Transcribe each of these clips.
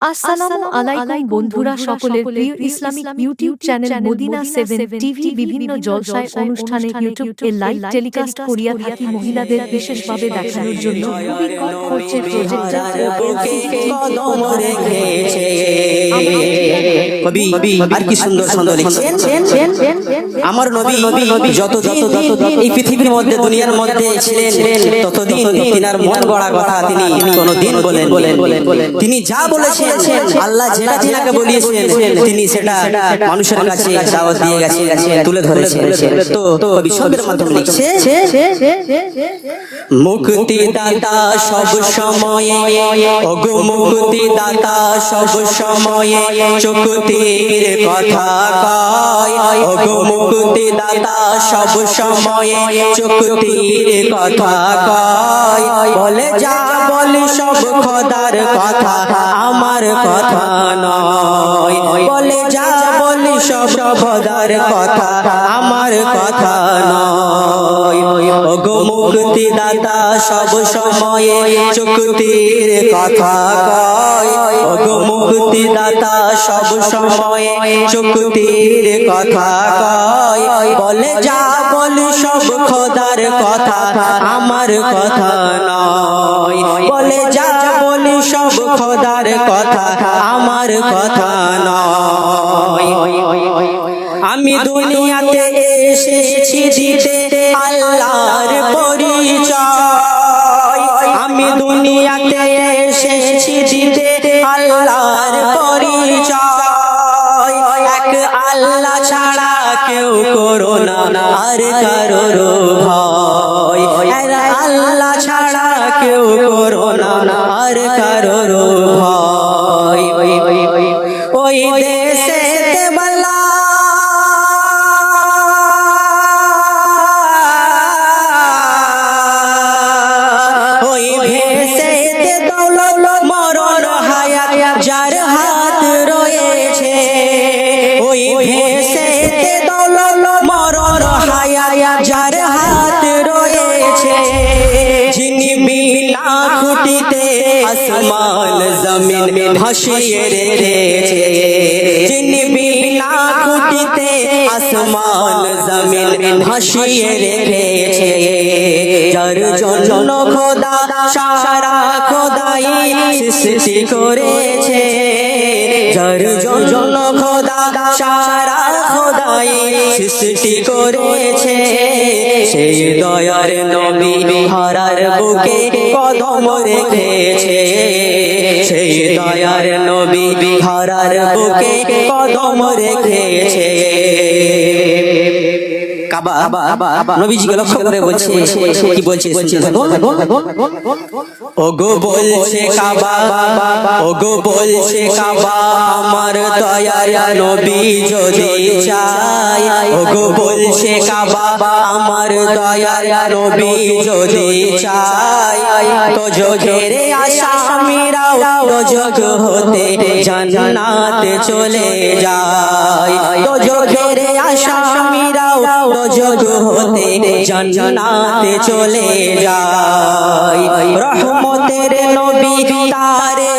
আসসালামু আলাইকুম বন্ধুরা সকলের প্রিয় Islamic YouTube channel Madina seven TV বিভিন্ন জলসায় অনুষ্ঠানে ইউটিউব এ লাইভ টেলিকাস্ট করিয়া থাকি মহিলাদের বিশেষভাবে দেখানোর জন্য খুবই কম খরচে কবি আর কি সুন্দর সুন্দর লিখছেন। আমার নবী যত যত যত এই পৃথিবীর মধ্যে দুনিয়ার মধ্যে ছিলেন ততদিন তিনার মন গড়া কথা তিনি কোনদিন বলেন বলেন তিনি যা বলেছেন আল্লাহ যেটা তিনাকে বলিয়েছেন তিনি সেটা মানুষের কাছে দাওয়াত দিয়ে গেছে তুলে ধরেছেন। তো কবি শব্দের মাধ্যমে লিখছে মুক্তি দাতা সব সময়ে ওগো মুক্তি দাতা সব সময়ে চুক্তির কথা কয়। ওগো মুক্তি দাতা সব সময়ে চুক্তির কথা কয়। বলে যা বলি সব খোদার কথা আমার কথা নয়। বলে যা বলি সব খোদার কথা আমার কথা নয়। ওগো মুক্তি দাতা সব সময়ে চুক্তির কথা কয়। ওগো মুক্তি দাতা সব সময়ে চুক্তির কথা কয়। বলে যা বলি সব খোদার কথা আমার কথা নয়। বলে যা সব খোদার কথা, আমার কথা নয়। আমি দুনিয়াতে এসেছি দিতে আল্লাহর পরিচয়। আমি দুনিয়াতে এসেছি দিতে আল্লাহর পরিচয়। এক আল্লাহ ছাড়া কেউ করো না আর কারোর ভয় ভাসিয়ে রেখেছে যিনি বিনা খুঁটিতে আসমান রেখেছে। যার জন্য খোদা, সারা খোদাই সৃষ্টি করেছে। যার জন্য খোদা, সারা খোদাই সৃষ্টি করেছে। সেই দয়ার নবী হারার বুকে কদম রেখেছে। সেই দয়ার নবী। হারার বুকে কদম রেখেছে। নবীজিকে লক্ষ্য করে বলছে কি বলছে ওগো বলছে কাবা ওগো বলছে কাবা আমার দয়ার নবী যদি চাই ওগো বলছে কাবা আমার দয়ার নবী যদি চাই তো যোগের আসামিরাও তো যোগ হতে জান্নাতে চলে যায়। তো যোগের আসামিরাও যোগ হতে চলে রহমতের নবী তারে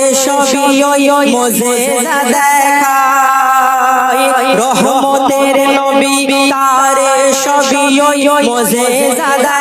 মোজেজা দেখায়। রহমতের নবী তারে সবই মোজেজা দেখায়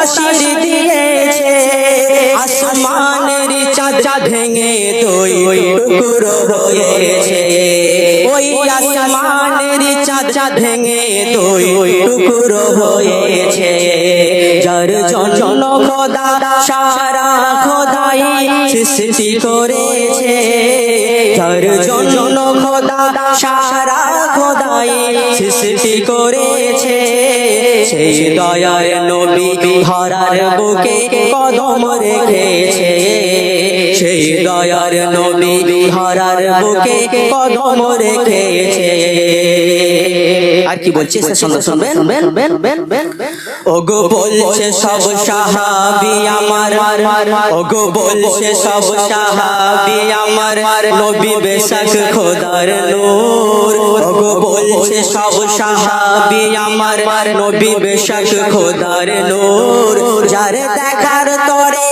তাশির দিয়েছে, আসমানের চাঁদ ভেঙে দুই টুকরো হয়েছে। ওই আসমানের চাঁদ ভেঙে দুই টুকরো হয়েছে। যার জন্য খোদা, সারা খোদাই সৃষ্টি করেছে যার জন্য খোদা সারা খোদাই সৃষ্টি করেছে। সেই দয়ার নবী ধরার বুকে কদম রেখেছে। সেই দয়ার নবী ধরার বুকে কদম রেখেছে। আর কি বলছে? সে শুনবেন শুনবেন বেন বেন বেন ওগো বলছে সব সাহাবি আমার। ওগো বলছে সব সাহাবি আমার। নবী বেশাক খোদার নূর। ওগো বলছে সব সাহাবি আমার। নবী বেশাক খোদার নূর। যার দেখার তরে